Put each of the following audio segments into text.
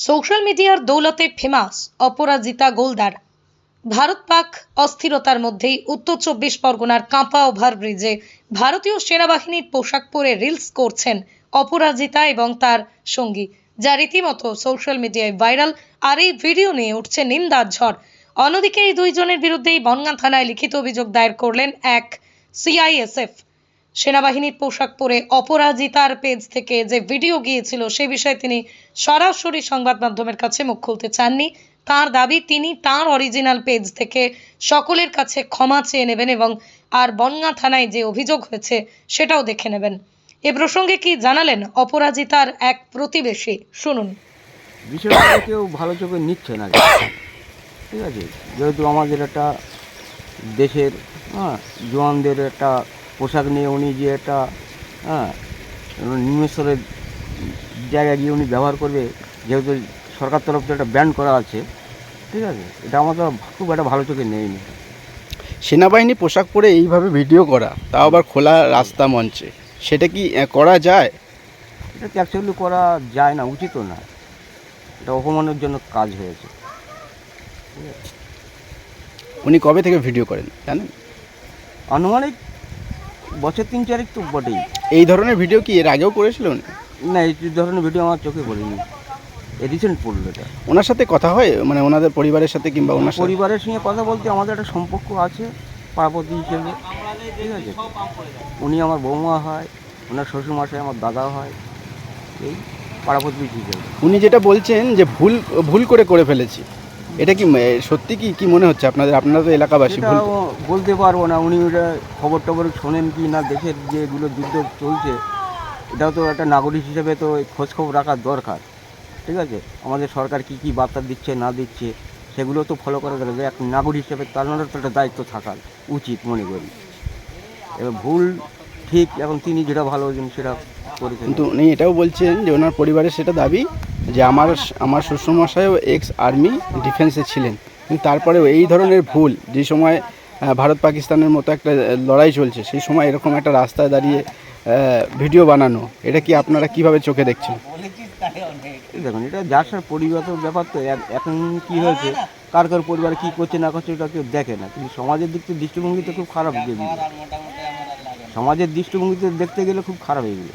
Social মিডিয়ার দৌলতে famous, অপরাজিতা গোলদার। ভারত পাক অস্থিরতার মধ্যেই উত্তর চব্বিশ পরগনার কাঁপা ওভারব্রিজে ভারতীয় সেনাবাহিনীর পোশাক পরে রিলস করছেন অপরাজিতা এবং তার সঙ্গী, যা রীতিমতো সোশ্যাল মিডিয়ায় ভাইরাল আর এই ভিডিও নিয়ে উঠছে নিন্দার ঝড়। অন্যদিকে এই দুইজনের বিরুদ্ধেই বনগাঁ থানায় লিখিত অভিযোগ দায়ের করলেন এক সিআইএসএফ। সেনাবাহিনীর পোশাক পরে অপরাজিতার পেজ থেকে যে ভিডিও গিয়েছিল, সে বিষয়ে তিনি সরাসরি সংবাদ মাধ্যমের কাছে মুখ খুলতে চাননি। তার দাবি, তিনি তার অরিজিনাল পেজ থেকে সকলের কাছে ক্ষমা চেয়ে নেবেন এবং আর বনগাঁ থানায় যে অভিযোগ হয়েছে, সেটাও দেখে নেবেন। এ প্রসঙ্গে কি জানালেন অপরাজিতার এক প্রতিবেশী? শুনুন। কেউ ভালো চোখে নিচ্ছে না ঠিক আছে? যেহেতু আমাদের একটা দেশের হ্যাঁ জওয়ানদের একটা পোশাক নিয়ে উনি যে একটা হ্যাঁ নিমেশ্বরের জায়গায় গিয়ে উনি ব্যবহার করবে যেহেতু সরকার তরফ থেকে একটা ব্যান্ড করা আছে ঠিক আছে? এটা আমাদের খুব একটা ভালো চোখে নেয়নি। সেনাবাহিনী পোশাক পরে এইভাবে ভিডিও করা তাও আবার খোলা রাস্তা মঞ্চে সেটা কি করা যায়? এটা অ্যাকচুয়ালি করা যায় না উচিতও না। এটা অপমানের জন্য কাজ হয়েছে। উনি কবে থেকে ভিডিও করেন জানেন? আনুমানিক বছর তিন চারেক তো বটেই। এই ধরনের ভিডিও কি এর আগেও করেছিল না এই ধরনের ভিডিও আমার চোখে পড়েনি। রিসেন্ট পড়ল এটা। ওনার সাথে কথা হয়? মানে ওনাদের পরিবারের সাথে কিংবা ওনার পরিবারের সঙ্গে কথা বলতে আমাদের একটা সম্পর্ক আছে পাড়াপতি হিসেবে। ঠিক আছে? উনি আমার বৌমা হয় ওনার শ্বশুরমশাই আমার দাদা হয় এই পাড়াপতি হিসেবে। উনি যেটা বলছেন যে ভুল ভুল করে করে ফেলেছি। এটা কি সত্যি কি কি মনে হচ্ছে আপনাদের আপনারা তো এলাকাবাসী বলতে পারব না উনি ওটা খবর টবর শোনেন কি না দেশের যেগুলো যুদ্ধ চলছে এটাও তো একটা নাগরিক হিসেবে তো খোঁজ খবর রাখার দরকার ঠিক আছে? আমাদের সরকার কি কি বার্তা দিচ্ছে না দিচ্ছে সেগুলো তো ফলো করা দরকার এক নাগরিক হিসেবে তার তো একটা দায়িত্ব থাকার উচিত মনে করি। এবার ভুল ঠিক এখন তিনি যেটা ভালো সেটা করেছেন। কিন্তু উনি এটাও বলছেন যে ওনার পরিবারের সেটা দাবি যে আমার আমার শ্বশুরমশাইও এক্স আর্মি ডিফেন্সে ছিলেন। কিন্তু তারপরেও এই ধরনের ভুল, যে সময় ভারত পাকিস্তানের মতো একটা লড়াই চলছে, সেই সময় এরকম একটা রাস্তায় দাঁড়িয়ে ভিডিও বানানো, এটা কি আপনারা কীভাবে চোখে দেখছেন? দেখুন, এটা যার সার পরিবার ব্যাপার তো এখন কি হয়েছে, কার কার পরিবার কি করছে, না করছে ওটা কেউ দেখে না। কিন্তু সমাজের দিক থেকে দৃষ্টিভঙ্গিতে খুব খারাপ সমাজের দৃষ্টিভঙ্গিতে দেখতে গেলে খুব খারাপ এগুলো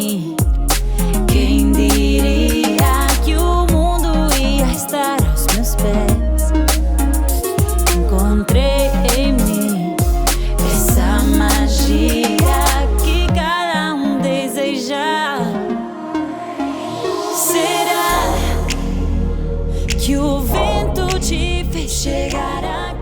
Será que o vento te fez chegar aqui?